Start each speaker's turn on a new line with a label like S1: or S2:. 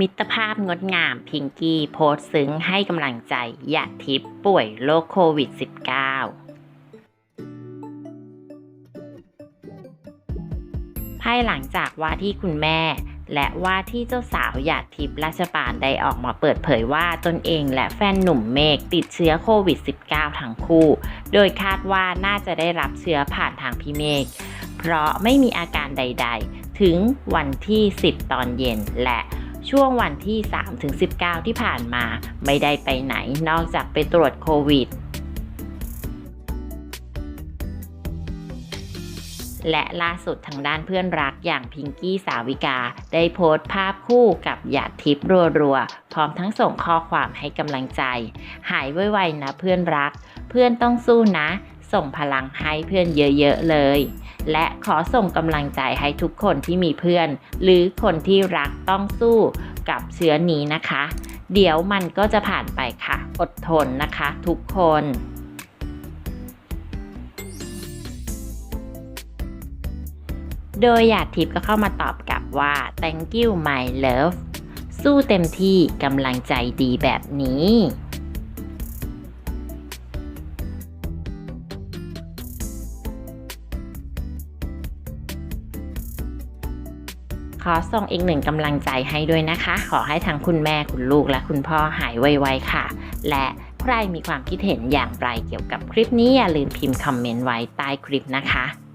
S1: มิตรภาพงดงามพิงกี้โพสซึ้งให้กำลังใจหยาดทิพย์ป่วยโรคโควิด -19 ภายหลังจากว่าที่คุณแม่ และว่าที่เจ้าสาวหยาดทิพย์ราชปานได้ออกมาเปิดเผยว่าตนเองและแฟนหนุ่มเมฆติดเชื้อโควิด -19 ทั้งคู่ โดยคาดว่าน่าจะได้รับเชื้อผ่านทางพี่เมฆเพราะไม่มีอาการใด ๆ ถึงวันที่ 10 ตอนเย็นและ ช่วงวันที่ 3-19 ที่ผ่านมา ไม่ได้ไปไหนนอกจากไปตรวจโควิด และล่าสุดทางด้านเพื่อนรักอย่างพิงกี้สาวิกา ได้โพสต์ภาพคู่กับหยาดทิพย์รัวๆ พร้อมทั้งส่งข้อความให้กำลังใจ หายไวๆนะเพื่อนรัก เพื่อนต้องสู้นะ ส่งพลังให้เพื่อนเยอะๆเลย และขอส่งกำลังใจให้ทุกคนที่มีเพื่อน หรือคนที่รักต้องสู้กับเชื้อนี้นะคะ เดี๋ยวมันก็จะผ่านไปค่ะ อดทนนะคะทุกคนโดยหยาดทิพย์ก็เข้ามาตอบกลับว่า thank you my love สู้เต็มที่กำลังใจดีแบบนี้ อส่งอีกหนึ่งกำลังใจให้ด้วยนะคะ ขอให้ทั้งคุณแม่คุณลูกและคุณพ่อหายไวๆค่ะ และใครมีความคิดเห็นอย่างไรเกี่ยวกับคลิปนี้อย่าลืมพิมพ์คอมเมนต์ไว้ใต้คลิปนะคะ